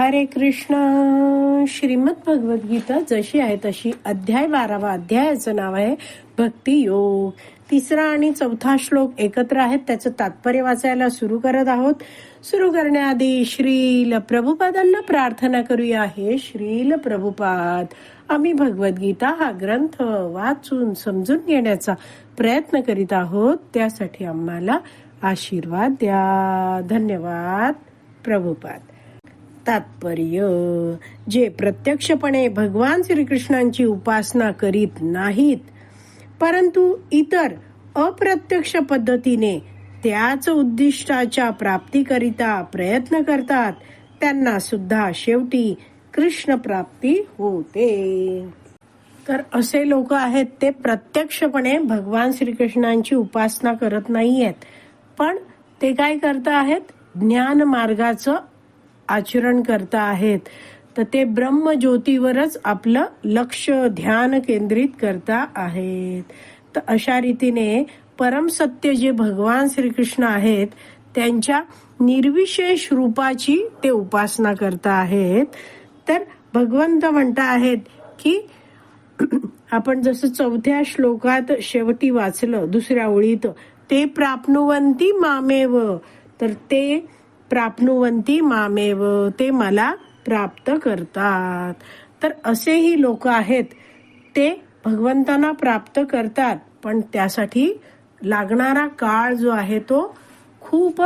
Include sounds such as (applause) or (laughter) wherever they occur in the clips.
हरे कृष्ण. श्रीमद भगवद्गीता जशी आहे तशी अध्याय बारावा अध्यायाचं नाव आहे भक्ती योग. तिसरा आणि चौथा श्लोक एकत्र आहेत त्याचं तात्पर्य वाचायला सुरू करत आहोत. सुरू करण्याआधी श्रील प्रभुपादांना प्रार्थना करूया. हे श्रील प्रभुपाद आम्ही भगवद्गीता हा ग्रंथ वाचून समजून घेण्याचा प्रयत्न करीत आहोत. त्यासाठी आम्हाला आशीर्वाद द्या. धन्यवाद प्रभुपाद. तात्पर्य. जे प्रत्यक्षपणे भगवान श्रीकृष्णांची उपासना करीत नाहीत परंतु इतर अप्रत्यक्ष पद्धतीने त्याच उद्दिष्टाच्या प्राप्तीकरिता प्रयत्न करतात त्यांना सुद्धा शेवटी कृष्ण प्राप्ती होते. तर असे लोक आहेत ते प्रत्यक्षपणे भगवान श्रीकृष्णांची उपासना करत नाहीयेत. पण ते काय करता आहेत? ज्ञान मार्गाचं आचरण करता आहेत तर ते ब्रह्म ज्योतीवरच आपलं लक्ष ध्यान केंद्रित करता आहेत. तर अशा रीतीने परम सत्य जे भगवान श्रीकृष्ण आहेत त्यांच्या निर्विशेष रूपाची ते उपासना करता आहेत. तर भगवंत म्हणता आहेत की (clears throat) आपण जसं चौथ्या श्लोकात शेवटी वाचलं दुसऱ्या ओळीत ते प्राप्नुवंती मामेव. तर ते प्राप्नुवंती मामेव ते मला प्राप्त करतात. तर असेही लोक आहेत ते भगवंतांना प्राप्त करतात पण त्यासाठी लागणारा काळ जो आहे तो खूप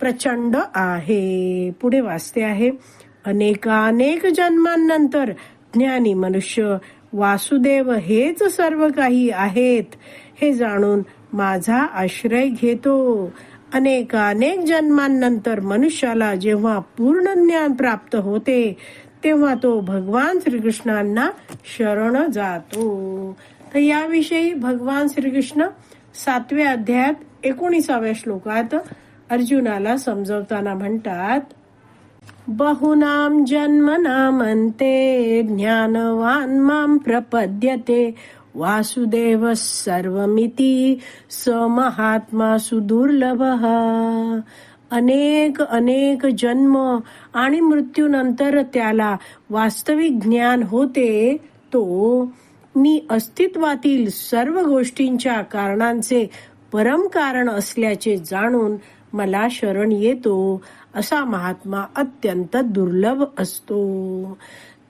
प्रचंड आहे. पुढे वाचते आहे अनेकानेक जन्मांनंतर ज्ञानी मनुष्य वासुदेव हेच सर्व काही आहेत. हे जाणून माझा आश्रय घेतो. अनेकानेक जन्मांनंतर मनुष्याला जेव्हा पूर्ण ज्ञान प्राप्त होते तेव्हा तो भगवान श्रीकृष्णांना शरण जातो. तर याविषयी भगवान श्रीकृष्ण सातव्या अध्यायात एकोणीसाव्या श्लोकात अर्जुनाला समजवताना म्हणतात बहुनाम जन्मनामन्ते ज्ञानवान माम प्रपद्यते वासुदेव सर्वमिती स महात्मा सुदुर्लभ। अनेक अनेक जन्म आणि मृत्यूनंतर त्याला वास्तविक ज्ञान होते तो मी अस्तित्वातील सर्व गोष्टींच्या कारणांचे परम कारण असल्याचे जाणून मला शरण येतो असा महात्मा अत्यंत दुर्लभ असतो.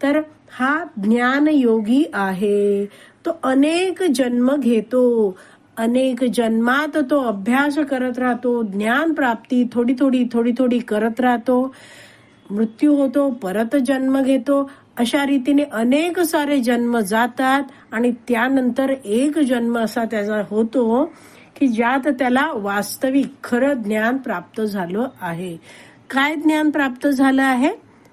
तर हा ज्ञान योगी आहे. तो अनेक जन्म घेतो अनेक जन्मात तो अभ्यास करत राहतो ज्ञान प्राप्ती थोडी थोडी थोडी थोडी करत राहतो मृत्यू होतो परत जन्म घेतो. अशा रीतीने अनेक सारे जन्म जातात आणि त्यानंतर एक जन्म असा त्याचा होतो की ज्यात त्याला वास्तविक खरं ज्ञान प्राप्त झालं आहे. काय ज्ञान प्राप्त झालं आहे?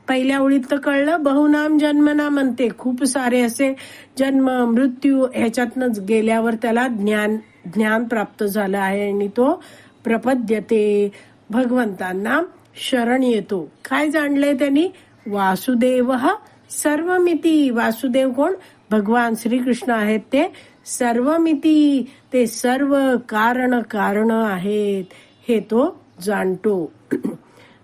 पहिल्या ओळीत तर कळलं बहुनाम जन्मना म्हणते. खूप सारे असे जन्म मृत्यू ह्याच्यातनं गेल्यावर त्याला ज्ञान ज्ञान प्राप्त झालं आहे आणि तो प्रपद्यते. भगवंतांना शरण येतो. काय जाणलंय त्यांनी? वासुदेव सर्वमिती. वासुदेव कोण? भगवान श्रीकृष्ण आहेत ते. सर्वमिती. ते सर्व कारण कारण आहेत. हे तो जाणतो.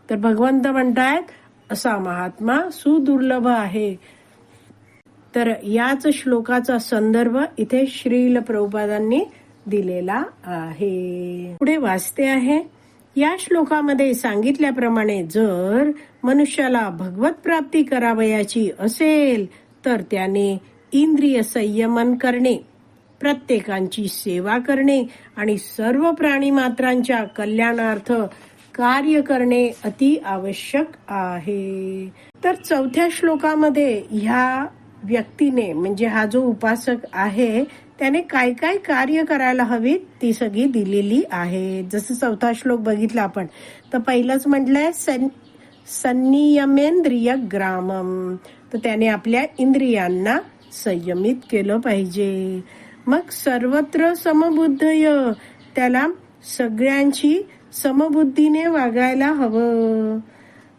तर भगवंत म्हणतायत असा महात्मा सुदुर्लभ आहे. तर याच श्लोकाचा संदर्भ इथे श्रील प्रभुपादांनी दिलेला आहे. पुढे वाचते आहे. या श्लोकामध्ये सांगितल्याप्रमाणे जर मनुष्याला भगवत प्राप्ती करावयाची असेल तर त्याने इंद्रिय संयमन करणे प्रत्येकांची सेवा करणे आणि सर्व प्राणी मात्रांच्या कल्याणार्थ कार्य करणे अति आवश्यक आहे. तर चौथ्या श्लोकामध्ये ह्या व्यक्तीने म्हणजे हा जो उपासक आहे त्याने काय काय कार्य करायला हवीत ती सगळी दिलेली आहे. जसं चौथा श्लोक बघितला आपण तर पहिलंच म्हटलंय संनियमेंद्रिय ग्रामम. तर त्याने आपल्या इंद्रियांना संयमित केलं पाहिजे. मग सर्वत्र समबुद्धय त्याला सगळ्यांची समबुद्धीने वागायला हवं.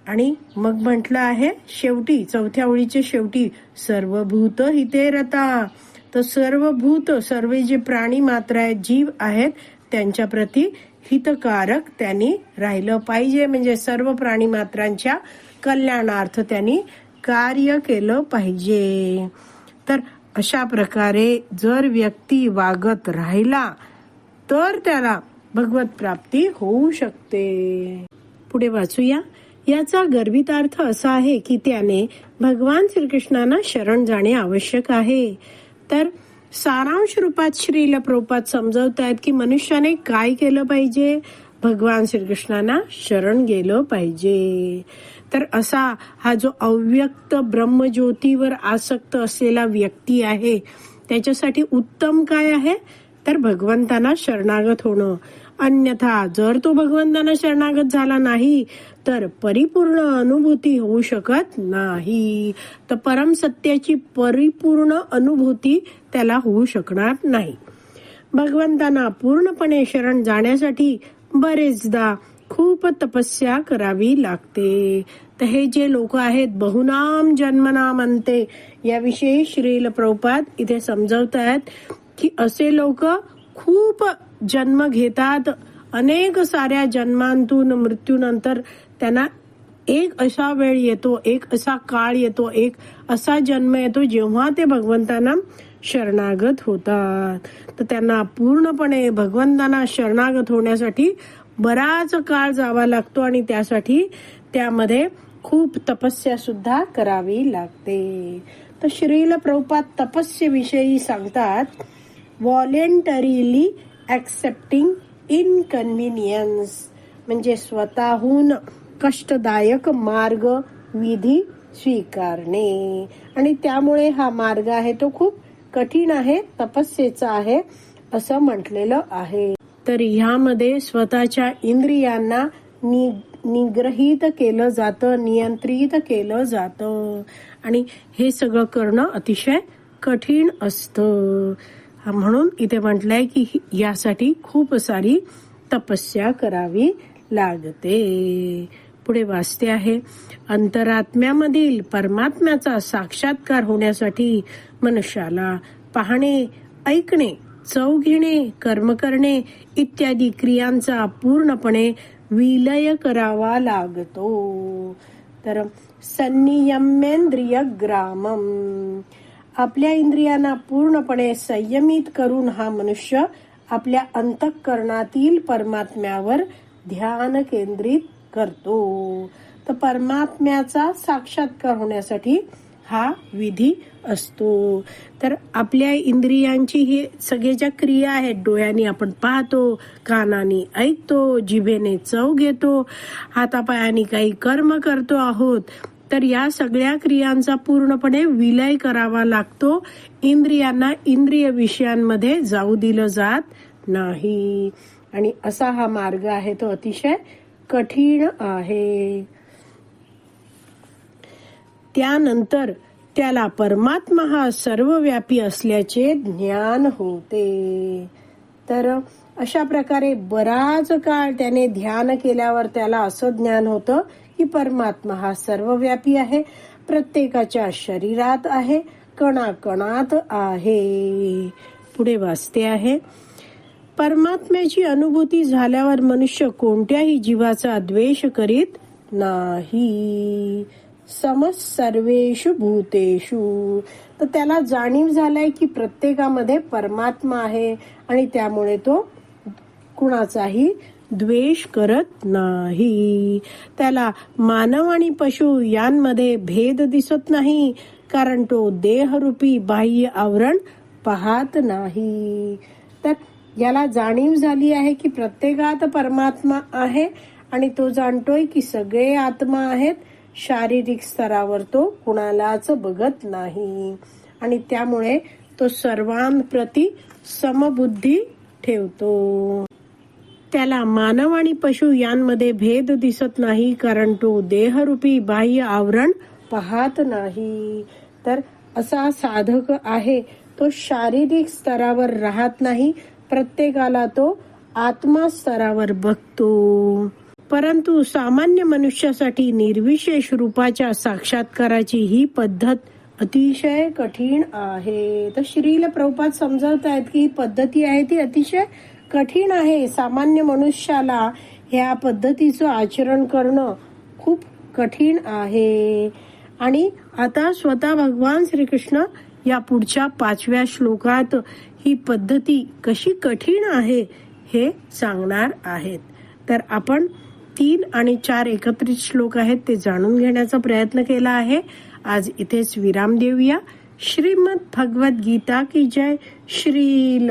आणि मग म्हटलं आहे शेवटी चौथ्या ओळीचे शेवटी सर्वभूत हिते रता. तर सर्व भूत सर्व जे प्राणी मात्र आहेत जीव आहेत त्यांच्या प्रती हितकारक त्यांनी राहिलं पाहिजे. म्हणजे सर्व प्राणी मात्रांच्या कल्याणार्थ त्यांनी कार्य केलं पाहिजे. तर अशा प्रकारे जर व्यक्ती वागत राहिला तर त्याला भगवत प्राप्ती होऊ शकते. पुढे वाचूया. याचा गर्भितार्थ असा आहे की त्याने भगवान श्रीकृष्णांना शरण जाणे आवश्यक आहे. तर सारांश रूपात श्रीला प्रोपात समजवतायत की मनुष्याने काय केलं पाहिजे? भगवान श्रीकृष्णांना शरण गेलं पाहिजे. तर असा हा जो अव्यक्त ब्रह्मज्योतीवर आसक्त असलेला व्यक्ती आहे त्याच्यासाठी उत्तम काय आहे? तर भगवंतांना शरणागत होणं. अन्यथा जर तो भगवंतांना शरणागत झाला नाही तर परिपूर्ण अनुभूती होऊ शकत नाही. तर परम सत्याची परिपूर्ण अनुभूती त्याला होऊ शकणार नाही. भगवंतांना पूर्णपणे शरण जाण्यासाठी बरेचदा खूप तपस्या करावी लागते. तर हे जे लोक आहेत बहुनाम जन्मनाम अंते याविषयी श्रील प्रभुपाद इथे समजवत आहेत की असे लोक खूप जन्म घेतात. अनेक साऱ्या जन्मांतून मृत्यूनंतर त्यांना एक असा वेळ येतो एक असा काळ येतो एक असा जन्म येतो जेव्हा ते भगवंतांना शरणागत होतात. तर त्यांना पूर्णपणे भगवंतांना शरणागत होण्यासाठी बराच काळ जावा लागतो आणि त्यासाठी त्यामध्ये खूप तपस्या सुद्धा करावी लागते. तर श्रील प्रभुपाद तपस्येविषयी सांगतात व्हॉलेंटरीली ऍक्सेप्टिंग इनकन्व्हिनियन्स म्हणजे स्वतःहून कष्टदायक मार्ग विधी स्वीकारणे. आणि त्यामुळे हा मार्ग आहे तो खूप कठीण आहे तपस्येचा आहे असं म्हटलेलं आहे. तर ह्यामध्ये स्वतःच्या इंद्रियांना नि निग्रहित केलं जातं नियंत्रित केलं जातं. आणि हे सगळं करणं अतिशय कठीण असतं. म्हणून इथे म्हटलंय की यासाठी खूप सारी तपस्या करावी लागते. पुढे वाचते आहे अंतरात्म्यामधील परमात्म्याचा साक्षात्कार होण्यासाठी मनुष्याला पाहणे ऐकणे चव घेणे कर्म करणे इत्यादी क्रियांचा पूर्णपणे विलय करावा लागतो. तर संनियमेंद्रिय ग्रामम आपल्या इंद्रियांना पूर्णपणे संयमित करून हा मनुष्य आपल्या अंतःकरणातील परमात्म्यावर ध्यान केंद्रित करतो. तर परमात्म्याचा साक्षात्कार होण्यासाठी हा विधी असतो. तर आपल्या इंद्रियांची ही सगळे ज्या क्रिया आहेत डोळ्याने आपण पाहतो कानाने ऐकतो जिभेने चव घेतो हातापायाने काही कर्म करतो आहोत तर या सगळ्या क्रियांचा पूर्णपणे विलय करावा लागतो. इंद्रियांना इंद्रिय विषयांमध्ये जाऊ दिलं जात नाही. आणि असा हा मार्ग आहे तो अतिशय कठीण आहे. त्यानंतर त्याला परमात्मा हा सर्वव्यापी असल्याचे ज्ञान होते. तर अशा प्रकारे बराच काळ त्याने ध्यान केल्यावर त्याला असं ज्ञान होतं की परमात्मा हा सर्वव्यापी आहे. प्रत्येकाच्या शरीरात आहे. कणाकणात आहे. पुढे वाचते आहे. परमात्म्याची अनुभूती झाल्यावर मनुष्य कोणत्याही जीवाचा द्वेष करीत नाही. समज सर्वेषु भूतेषु. तर त्याला जाणीव झालाय की प्रत्येकामध्ये परमात्मा आहे आणि त्यामुळे तो कुणाचाही द्वेष करत नाही. त्याला मानव आणि पशु यांमध्ये भेद दिसत नाही कारण तो देहरूपी बाह्य आवरण पाहत नाही. तर याला जाणीव झाली आहे की प्रत्येकात परमात्मा आहे आणि तो जाणतोय की सगळे आत्मा आहेत. शारीरिक स्तरावर तो कुणालाच बघत नाही. आणि त्यामुळे तो सर्वांप्रती समबुद्धी ठेवतो. त्याला मानव आणि पशु यांमध्ये भेद दिसत नाही कारण तो देहरूपी बाह्य आवरण पाहत नाही. तर असा साधक आहे. तो शारीरिक स्तरावर राहत नाही. प्रत्येकाला तो आत्मा स्तरावर बघतो. परंतु सामान्य मनुष्यासाठी निर्विशेष रूपाच्या साक्षात्काराची ही पद्धत अतिशय कठीण आहे. तर श्रील प्रभुपाद समजवत आहेत की ही पद्धती आहे ती अतिशय कठीण आहे सामान्य मनुष्याला ह्या पद्धतीचं आचरण करणं खूप कठीण आहे. आणि आता स्वतः भगवान श्रीकृष्ण या पुढच्या पाचव्या श्लोकात ही पद्धती कशी कठीण आहे हे सांगणार आहेत. तर आपण तीन आणि चार एकत्रित श्लोक आहेत ते जाणून घेण्याचा प्रयत्न केला आहे. आज इथेच विराम देऊया. श्रीमद भगवत गीता की जय श्रील.